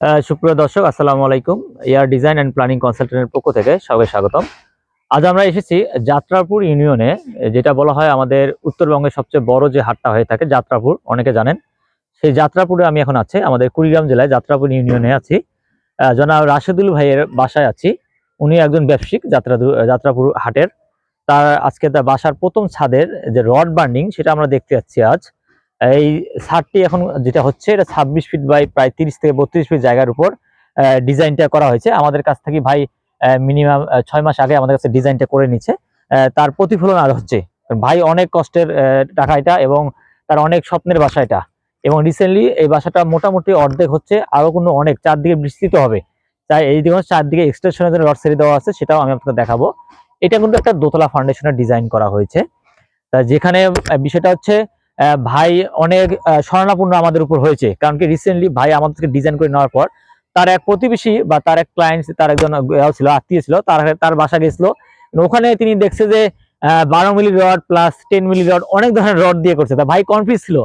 সুপ্রিয় দর্শক, আসসালামু আলাইকুম। এয়ার ডিজাইন অ্যান্ড প্ল্যানিং কনসালটেন্টের পক্ষ থেকে সবাই স্বাগতম। আজ আমরা এসেছি যাত্রাপুর ইউনিয়নে, যেটা বলা হয় আমাদের উত্তরবঙ্গের সবচেয়ে বড় যে হাটটা হয়ে থাকে, যাত্রাপুর, অনেকে জানেন। সেই যাত্রাপুরে আমি এখন আছি, আমাদের কুড়িগ্রাম জেলায় যাত্রাপুর ইউনিয়নে আছি। জনাব রাশেদুল ভাইয়ের বাসায় আছি। উনি একজন ব্যবসায়িক যাত্রা যাত্রাপুর হাটের। তার আজকে তার বাসার প্রথম ছাদের যে রড বার্নিং, সেটা আমরা দেখতে যাচ্ছি আজ। এই ছাদটি এখন যেটা হচ্ছে, এটা ছাব্বিশ ফিট বাই প্রায় তিরিশ থেকে বত্রিশ ফিট জায়গার উপর ডিজাইনটা করা হয়েছে। আমাদের কাছ থেকে ভাই মিনিমাম ছয় মাস আগে আমাদের কাছে ডিজাইনটা করে নিচ্ছে তার প্রতিফলন আর হচ্ছে। ভাই অনেক কষ্টের টাকা এটা এবং তার অনেক স্বপ্নের বাসা এটা। এবং রিসেন্টলি এই বাসাটা মোটামুটি অর্ধেক হচ্ছে, আরও কোনো অনেক। চারদিকে বিস্তৃত হবে। তাই এই দিকে চারদিকে এক্সটেনশনের জন্য রড সেরি দেওয়া আছে, সেটাও আমি আপনাকে দেখাবো। এটা কিন্তু একটা দোতলা ফাউন্ডেশনের ডিজাইন করা হয়েছে। তা যেখানে বিষয়টা হচ্ছে ভাই অনেক শরণাপন্ন আমাদের উপর হয়েছে। কারণ কি রিসেন্টলি ভাই আমাদেরকে ডিজাইন করে নেওয়ার পর তার এক প্রতিবেশী বা তার এক ক্লায়েন্ট তার একজন ছিল, আত্মীয় ছিল, তার তার বাসা গেছিল। ওখানে তিনি দেখছে যে বারো milli rod plus ten milli rod অনেক ধরনের রড দিয়ে করছে। তা ভাই কনফিউজ ছিল।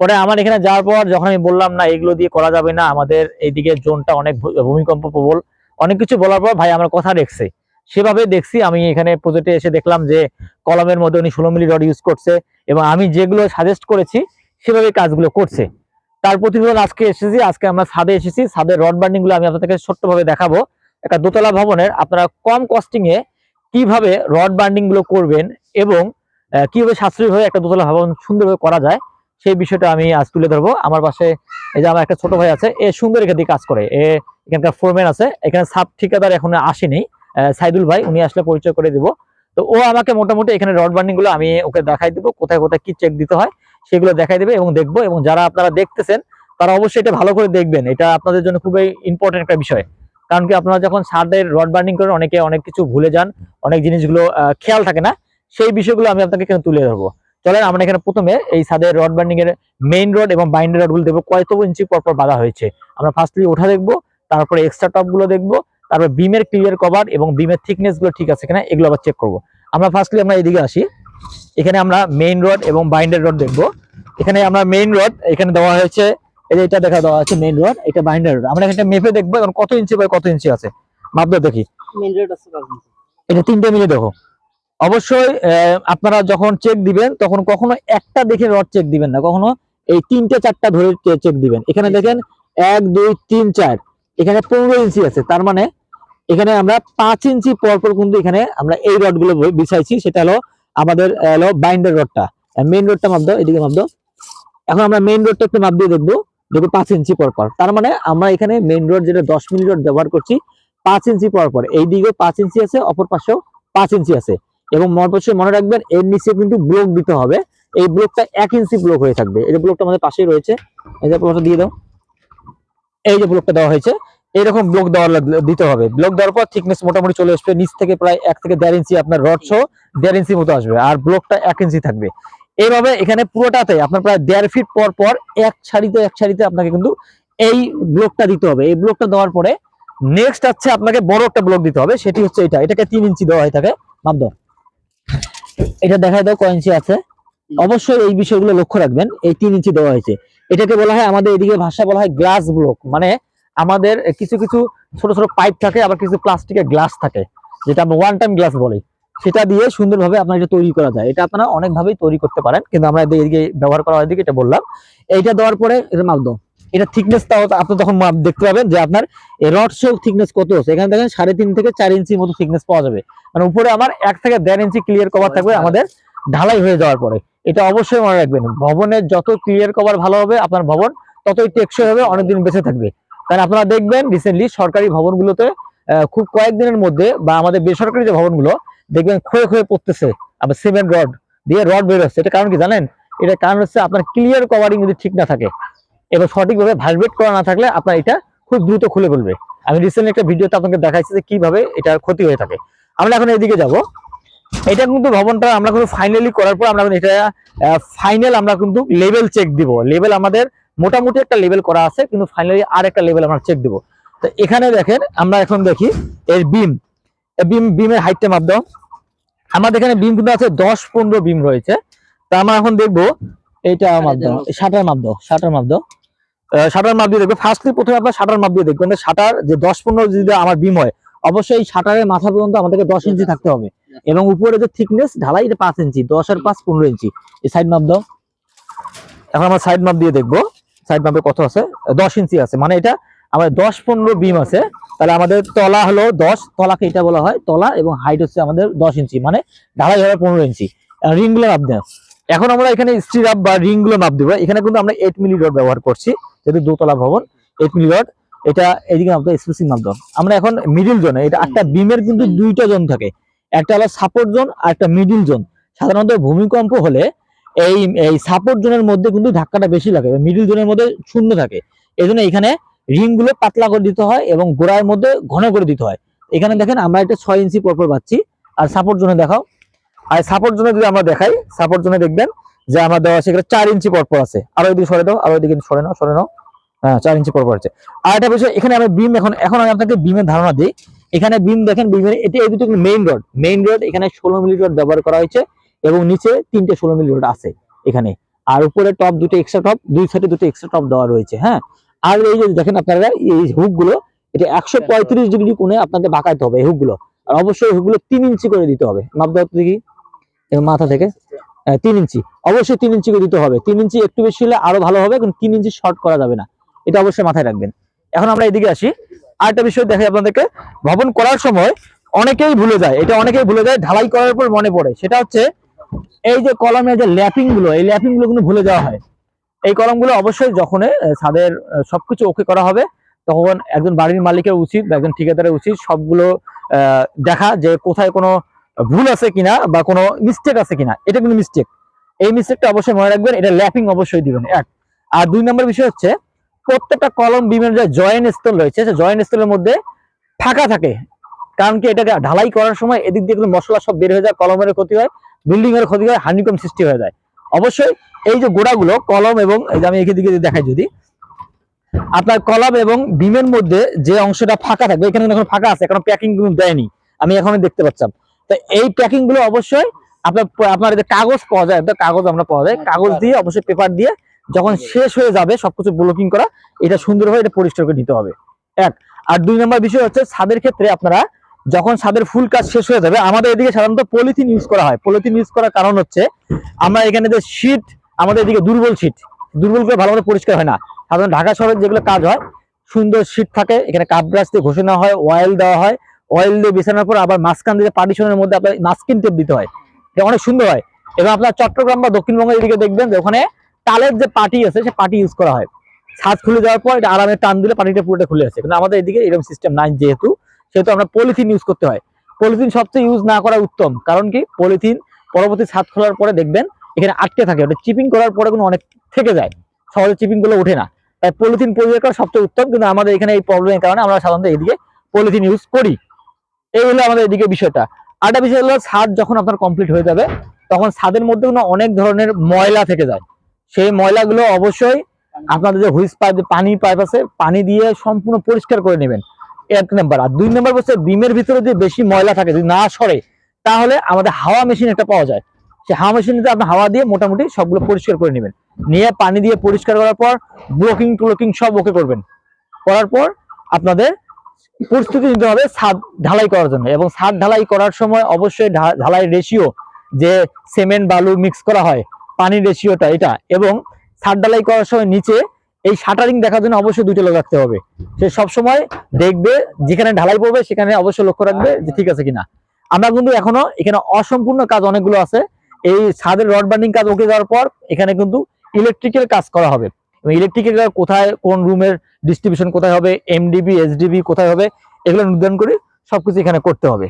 পরে আমার এখানে যাওয়ার পর যখন আমি বললাম, না, এগুলো দিয়ে করা যাবে না, আমাদের এইদিকে জোনটা অনেক ভূমিকম্প প্রবল। অনেক কিছু বলার পর ভাই আমার কথা দেখছে সেভাবে দেখছি, আমি এখানে প্রজেক্টে এসে দেখলাম যে কলমের মধ্যে উনি ষোলো মিলি রড ইউজ করছে এবং আমি যেগুলো সাজেস্ট করেছি, সেভাবে কাজগুলো করছে। তার প্রতিফলন আজকে এসেছি, আজকে আমরা ছাদে এসেছি ছাদের রড বার্নিংগুলো আমি আপনাদেরকে ছোট্টভাবে দেখাবো। একটা দোতলা ভবনের আপনারা কম কস্টিংয়ে কীভাবে রড বার্নিংগুলো করবেন এবং কীভাবে সাশ্রয়ী হয়ে একটা দোতলা ভবন সুন্দরভাবে করা যায়, সেই বিষয়টা আমি আজ তুলে ধরবো। আমার পাশে এই যে আমার একটা ছোট ভাই আছে, এ সুন্দর এখান দিয়ে কাজ করে। এ এখানকার ফোরম্যান আছে, এখানে সাব ঠিকাদার এখন আসেনি। সাইদুল ভাই, উনি আসলে পরিচয় করে দিব। তো ও আমাকে মোটামুটি এখানে রড বার্নিংগুলো আমি ওকে দেখাই দিব, কোথায় কোথায় কি চেক দিতে হয়, সেগুলো দেখাই দেবে এবং দেখব। এবং যারা আপনারা দেখতেছেন, তারা অবশ্যই এটা ভালো করে দেখবেন। এটা আপনাদের জন্য খুবই ইম্পর্টেন্ট একটা বিষয়। কারণ কি আপনারা যখন ছাদের রড বার্নিং করেন, অনেকে অনেক কিছু ভুলে যান, অনেক জিনিসগুলো খেয়াল থাকে না, সেই বিষয়গুলো আমি আপনাকে এখানে তুলে ধরবো। চলেন, আমরা এখানে প্রথমে এই সাদের রড বার্নিং এর মেইন রড এবং বাইন্ডার রডগুলো দেখব কত ইঞ্চি পর পর বাঁধা হয়েছে। আমরা ফার্স্টলি ওঠা দেখব, তারপরে এক্সট্রা টপগুলো দেখব তারপর বিমের ক্লিয়ার কভার এবং বিমের থিকনেসগুলো ঠিক আছে কিনা এগুলো আবার চেক করব। আমরা ফার্স্টলি আমরা এদিকে আসি। এখানে আমরা মেইন রড এবং বাইন্ডার রড দেখব। এখানে আমরা মেইন রড এখানে দেওয়া হয়েছে এই যে এটা দেখা দেওয়া আছে মেইন রড এটা বাইন্ডার রড আমরা এখানে মেপে দেখব এখন কত ইঞ্চি বাই কত ইঞ্চি আছে। মাপদা দেখি। রোড আছে পাঁচ ইঞ্চি। এটা তিনটে মিলে দেখো। অবশ্যই আপনারা যখন চেক দিবেন তখন কখনো একটা দেখে রড চেক দিবেন না। কখনো এই তিনটে চারটা ধরে চেক দিবেন। এখানে দেখেন এক দুই তিন চার। এখানে পনেরো ইঞ্চি আছে। তার মানে এখানে আমরা পাঁচ ইঞ্চি পর পর কিন্তু এখানে আমরা এই রডগুলো বিছাইছি, সেটা হলো আমাদের হলো বাইন্ডার রডটা। মেইন রোডটা মাপ দাও, এদিকে মাপ দাও। এখন আমরা মেইন রডটা একটু মাপ দিয়ে দেখব দেখো পাঁচ ইঞ্চি পর পর তার মানে আমরা এখানে মেইন রড যেটা দশ মিলি রড ব্যবহার করছি, পাঁচ ইঞ্চি পর পর এই দিকেও পাঁচ ইঞ্চি আছে, অপর পাশেও পাঁচ ইঞ্চি আছে। এবং অবশ্যই মনে রাখবেন, এর নিচে কিন্তু ব্লক দিতে হবে। এই ব্লকটা এক ইঞ্চি ব্লক হয়ে থাকবে। এই যে ব্লকটা আমাদের পাশেই রয়েছে, এই যে ব্লকটা দিয়ে দাও। এই যে ব্লকটা দেওয়া হয়েছে এরকম ব্লক দেওয়া দিতে হবে। ব্লক দেওয়ার পর থিকনেস মোটামুটি চলে আসবে। নিচ থেকে প্রায় এক থেকে দেড় ইঞ্চি আপনার রড সহ দেড় ইঞ্চি মতো আসবে। আর ব্লকটা এক ইঞ্চি থাকবে। এইভাবে এখানে পুরোটাতে আপনার প্রায় দেড় ফিট পর পর এক সারিতে এক সারিতে আপনাকে কিন্তু এই ব্লকটা দিতে হবে। এই ব্লকটা দেওয়ার পরে নেক্সট হচ্ছে আপনাকে বড় একটা ব্লক দিতে হবে। সেটি হচ্ছে এটা। এটাকে তিন ইঞ্চি দেওয়া হয়ে থাকে মাপ দাও। এটা দেখায় দাও কয় ইঞ্চি আছে। অবশ্যই এই বিষয়গুলো লক্ষ্য রাখবেন। এই তিন ইঞ্চি দেওয়া হয়েছে। এটাকে বলা হয় আমাদের এদিকে ভাষা বলা হয় গ্লাস ব্লক মানে আমাদের কিছু কিছু ছোট ছোট পাইপ থাকে আবার কিছু প্লাস্টিকের গ্লাস থাকে যেটা আমরা ওয়ান টাইম গ্লাস বলি। সেটা দিয়ে সুন্দরভাবে আপনার এটা তৈরি করা যায়। এটা আপনারা অনেকভাবেই তৈরি করতে পারেন কিন্তু আমরা এদিকে ব্যবহার করা হয় এটা বললাম। এইটা দেওয়ার পরে এটা মাপ দাও। এটা থিকনেস তাও আপনি তখন মাপ দেখতে পাবেন যে আপনার রড শো থিকনেস কত আছে এখানে দেখেন সাড়ে তিন থেকে চার ইঞ্চি মতো থিকনেস পাওয়া যাবে। মানে উপরে আমার এক থেকে দেড় ইঞ্চি ক্লিয়ার কভার থাকবে আমাদের ঢালাই হয়ে যাওয়ার পরে। এটা অবশ্যই মনে রাখবেন ভবনের যত ক্লিয়ার কভার ভালো হবে আপনার ভবন ততই টেকসই হবে অনেকদিন বেঁচে থাকবে। কারণ আপনারা দেখবেন রিসেন্টলি সরকারি ভবনগুলোতে খুব কয়েকদিনের মধ্যে বা আমাদের বেসরকারি যে ভবনগুলো, দেখবেন ক্ষয়ে ক্ষয়ে পড়তেছে। আবার সিমেন্ট রড দিয়ে রড বের হচ্ছে। এটা কারণ কি জানেন? এটা কারণ হচ্ছে আপনার ক্লিয়ার কভারিং যদি ঠিক না থাকে এবং সঠিকভাবে ভাইব্রেট করা না থাকলে আপনার এটা খুব দ্রুত খুলে ফেলবে। আমি রিসেন্টলি একটা ভিডিওতে আপনাকে দেখাইছি যে কীভাবে এটার ক্ষতি হয়ে থাকে। আমরা এখন এদিকে যাব। এটা কিন্তু ভবনটা আমরা কিন্তু ফাইনালি করার পর আমরা এটা ফাইনাল আমরা কিন্তু লেভেল চেক দিব। লেভেল আমাদের মোটামুটি একটা লেভেল করা আছে কিন্তু ফাইনালি আর একটা লেভেল আমরা চেক দিব। তো এখানে দেখেন আমরা এখন দেখি এর বিম বিম বিমের হাইটটা মাপ দাও। আমাদের এখানে বিম কিন্তু আছে দশ পনেরো বিম রয়েছে। তা আমরা এখন দেখব এইটা মাপ দাও। শাটার মাপ দাও শাটার মাপ দাও। শাটার মাপ দিয়ে দেখবে। ফার্স্টলি প্রথমে আপনার শাটার মাপ দিয়ে দেখবেন শাটার যে দশ পনেরো যদি আমার বিম হয় অবশ্যই এই শাটারের মাথা পর্যন্ত আমাদেরকে দশ ইঞ্চি থাকতে হবে। এবং উপরে যে থিকনেস ঢালাই এটা পাঁচ ইঞ্চি দশ আর পাঁচ পনেরো ইঞ্চি এই সাইড মাপ দাও। এখন আমরা সাইড মাপ দিয়ে দেখব। সাইড মাপে কত আছে, দশ ইঞ্চি আছে। মানে এটা আমাদের দশ পনেরো বিম আছে। তাহলে আমাদের তলা হলো দশ, তলাকে এটা বলা হয় তলা এবং হাইট হচ্ছে আমাদের দশ ইঞ্চি মানে ঢালাই হবে পনেরো ইঞ্চি। রিংগুলো মাপ দেন। এখন আমরা এখানে স্টিরাপ বা রিংগুলো মাপ দেবো। এখানে কিন্তু আমরা এইট মিলি রড ব্যবহার করছি, যেহেতু দোতলা ভবন এইট মিলি রড এটা এদিকে মাপ দাও স্পেসিং দাও আমরা এখন মিডিল জোনে এটা একটা বিমের কিন্তু দুইটা জোন থাকে। একটা হলো সাপোর্ট জোন আর একটা মিডিল জোন সাধারণত ভূমিকম্প হলে এই এই সাপোর্ট জোনের মধ্যে কিন্তু ধাক্কাটা বেশি লাগে মিডিল জোনের মধ্যে শূন্য থাকে। এই জন্য এখানে রিংগুলো পাতলা করে দিতে হয় এবং গোড়ার মধ্যে ঘন করে দিতে হয়। এখানে দেখেন আমরা এটা ছয় ইঞ্চি পরপর পাচ্ছি আর সাপোর্ট জোনে দেখাও। আর সাপোর্ট জোনে যদি আমরা দেখাই সাপোর্ট জোনে দেখবেন যে আমার দেওয়া আছে এখানে চার ইঞ্চি পরপর আছে। আরও এদিকে সরে দাও, আরও এদিকে সরে নাও সরে নাও। হ্যাঁ চার ইঞ্চি পরপর আছে। আর একটা বিষয়, এখানে আমরা বিম এখন এখন আমি আপনাকে বিমের ধারণা দিই। এখানে বিম দেখেন বিমের এটি এই দুটো মেইন রড মেইন রড এখানে ষোলো মিলি রড ব্যবহার করা হয়েছে। এবং নিচে তিনটে ষোলো মিলি রড আছে এখানে। আর উপরে টপ দুটো এক্সট্রা টপ দুই সাইডে দুটো এক্সট্রা টপ দেওয়া রয়েছে হ্যাঁ? আর এই যে দেখেন আপনারা এই হুকগুলো এটা একশো পঁয়ত্রিশ ডিগ্রি কোণে আপনাকে বাঁকাইতে হবে এই হুকগুলো আর অবশ্যই হুকগুলো তিন ইঞ্চি করে দিতে হবে। মাপ দাও তো দেখি। মাথা থেকে? আহ, তিন ইঞ্চি। অবশ্যই তিন ইঞ্চি করে দিতে হবে। তিন ইঞ্চি একটু বেশি হলে আরও ভালো হবে কিন্তু তিন ইঞ্চি শর্ট করা যাবে না। এটা অবশ্যই মাথায় রাখবেন। এখন আমরা এদিকে আসি। আরেকটা বিষয় দেখাই আপনাদেরকে। ভবন করার সময় অনেকেই ভুলে যায়। এটা অনেকেই ভুলে যায় ঢালাই করার পর মনে পড়ে। সেটা হচ্ছে এই যে কলমে যে ল্যাপিংগুলো, এই ল্যাপিংগুলো কিন্তু ভুলে যাওয়া হয়। এই কলমগুলো অবশ্যই যখন ছাদের সবকিছু ওকে করা হবে, তখন একজন বাড়ির মালিকের উচিত বা একজন ঠিকাদারের উচিত সবগুলো দেখা যে কোথায় কোনো ভুল আছে কিনা বা কোনো মিস্টেক আছে কিনা। এটা কিন্তু মিস্টেক এই মিস্টেকটা অবশ্যই মনে রাখবেন, এটা ল্যাপিং অবশ্যই দিবেন। এক। আর দুই নম্বর বিষয় হচ্ছে, প্রত্যেকটা কলম বিমের যে জয়েন্ট স্থল রয়েছে। সে জয়েন্ট স্থলের মধ্যে ফাঁকা থাকে। কারণ কি এটাকে ঢালাই করার সময় এদিক দিয়ে মশলা সব বের হয়ে যায় কলমের ক্ষতি হয় বিল্ডিং এর ক্ষতি হয় হানিকম সৃষ্টি হয়ে যায়। অবশ্যই এই যে গোড়াগুলো কলম এবং এই যে আমি এখান দিকে দেখাই যদি আপনার কলম এবং বিমের মধ্যে যে অংশটা ফাঁকা থাকবে এখানে এখন ফাঁকা আছে এখন প্যাকিং কিন্তু দেয়নি আমি এখনই দেখতে পাচ্ছিলাম। তো এই প্যাকিংগুলো অবশ্যই আপনার আপনার যে কাগজ পাওয়া যায় কাগজ আমরা পাওয়া যায় কাগজ দিয়ে অবশ্যই পেপার দিয়ে যখন শেষ হয়ে যাবে সবকিছু ব্লকিং করা এটা সুন্দরভাবে এটা পরিষ্কার করে নিতে হবে। এক আর দুই নম্বর বিষয় হচ্ছে ছাদের ক্ষেত্রে আপনারা যখন ছাদের ফুল কাজ শেষ হয়ে যাবে, আমাদের এদিকে সাধারণত পলিথিন ইউজ করা হয়। পলিথিন ইউজ করার কারণ হচ্ছে, আমরা এখানে যে শীট আমাদের এদিকে দুর্বল শীট দুর্বল করে ভালো মতো পরিষ্কার হয় না। সাধারণ ঢাকা শহরে যেগুলো কাজ হয়, সুন্দর শীট থাকে, এখানে কাপ ব্রাশ দিয়ে ঘোষণা হয় অয়েল দেওয়া হয়। অয়েল দিয়ে বিছানোর পর আবার মাঝখান দিয়ে পার্টিশনের মধ্যে আপনার মাস্কিন টেপ দিতে হয়। এটা অনেক সুন্দর হয়। এবং আপনার চট্টগ্রাম বা দক্ষিণবঙ্গের এদিকে দেখবেন যে ওখানে তালের যে পাটি আছে, সে পাটি ইউজ করা হয়। ছাদ খুলে যাওয়ার পর এটা আরামে টান দিলে পাটিটা পুরোটা খুলে আসে। কিন্তু আমাদের এদিকে এরকম সিস্টেম নাই যেহেতু। সেহেতু আমরা পলিথিন ইউজ করতে হয়। পলিথিন সবচেয়ে ইউজ না করা উত্তম। কারণ কি? পলিথিন পরবর্তী ছাদ খোলার পরে দেখবেন এখানে আটকে থাকে। ওটা চিপিং করার পরে কিন্তু অনেক থেকে যায়। সহজে চিপিংগুলো ওঠে না। তাই পলিথিন পরিষ্কার করা সবচেয়ে উত্তম। কিন্তু আমাদের এখানে এই প্রবলেমের কারণে আমরা সাধারণত এদিকে পলিথিন ইউজ করি। এই হলো আমাদের এদিকে বিষয়টা। আরেকটা বিষয় হলো ছাদ যখন আপনার কমপ্লিট হয়ে যাবে, তখন ছাদের মধ্যে কিন্তু অনেক ধরনের ময়লা থেকে যায়। সেই ময়লাগুলো অবশ্যই আপনাদের যে হুইস পাইপ পানি পাইপ আছে, পানি দিয়ে সম্পূর্ণ পরিষ্কার করে নেবেন। এক নাম্বার আর দুই নাম্বার হচ্ছে বিমের ভিতরে যদি বেশি ময়লা থাকে, যদি না সরে, তাহলে আমাদের হাওয়া মেশিন একটা পাওয়া যায়। সেই হাওয়া মেশিনে আপনি হাওয়া দিয়ে মোটামুটি সবগুলো পরিষ্কার করে নেবেন। নিয়ে পানি দিয়ে পরিষ্কার করার পর ব্লকিং টুলকিং সব ওকে করবেন। করার পর আপনাদের প্রস্তুতি নিতে হবে ছাদ ঢালাই করার জন্য। এবং ছাদ ঢালাই করার সময় অবশ্যই ঢালাই রেশিও যে সিমেন্ট বালু মিক্স করা হয়, পানির রেশিওটা এটা। এবং ছাদ ঢালাই করার সময় নিচে এই শাটারিং দেখার জন্য অবশ্যই দুইটা লোক রাখতে হবে। সে সব সময় দেখবে, যেখানে ঢালাই পড়বে, সেখানে অবশ্যই লক্ষ্য রাখবে যে ঠিক আছে কিনা। আমরা কিন্তু এখনও এখানে অসম্পূর্ণ কাজ অনেকগুলো আছে। এই ছাদের রড বান্ডিং কাজ ওকে যাওয়ার পর এখানে কিন্তু ইলেকট্রিক্যাল কাজ করা হবে। ইলেকট্রিক্যাল কোথায়, কোন রুমের ডিস্ট্রিবিউশন কোথায় হবে এমডিবি এসডিবি কোথায় হবে, এগুলো নির্ধারণ করে সবকিছু এখানে করতে হবে।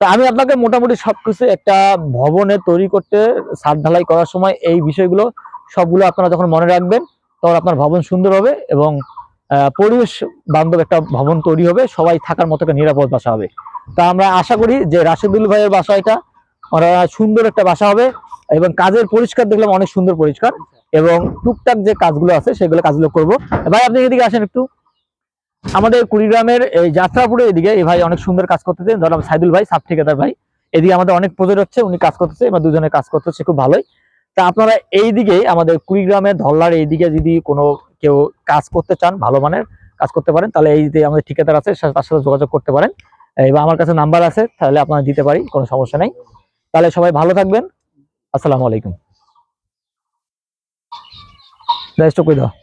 তা আমি আপনাকে মোটামুটি সবকিছু একটা ভবনে তৈরি করতে ছাদ ঢালাই করার সময় এই বিষয়গুলো সবগুলো আপনারা যখন মনে রাখবেন তখন আপনার ভবন সুন্দর হবে এবং পরিবেশ বান্ধব একটা ভবন তৈরি হবে, সবাই থাকার মতো একটা নিরাপদ বাসা হবে। তা আমরা আশা করি যে রাশেদুল ভাইয়ের বাসা এটা সুন্দর একটা বাসা হবে এবং কাজের পরিষ্কার দেখলাম অনেক সুন্দর পরিষ্কার এবং টুকটাক যে কাজগুলো আছে সেগুলো কাজগুলো করব। ভাই, আপনি এদিকে আসেন একটু। আমাদের কুড়িগ্রামের এই যাত্রাপুরে এদিকে এই ভাই অনেক সুন্দর কাজ করতেছে। ধরলাম সাইদুল ভাই, সাব ঠিকাদার ভাই। এদিকে আমাদের অনেক প্রজেক্ট হচ্ছে, উনি কাজ করতেছে, এবার দুজনের কাজ করতেছে খুব ভালোই। তা আপনারা এই দিকে আমাদের কুড়িগ্রামের ধল্লার এই দিকে যদি কোনো কেউ কাজ করতে চান, ভালো মানের কাজ করতে পারেন, তাহলে এই যে আমাদের ঠিকাদার আছে তার সাথে যোগাযোগ করতে পারেন। এবার আমার কাছে নাম্বার আছে, তাহলে আপনারা দিতে পারি, কোনো সমস্যা নেই। তাহলে সবাই ভালো থাকবেন। আসসালামু আলাইকুম। দেখ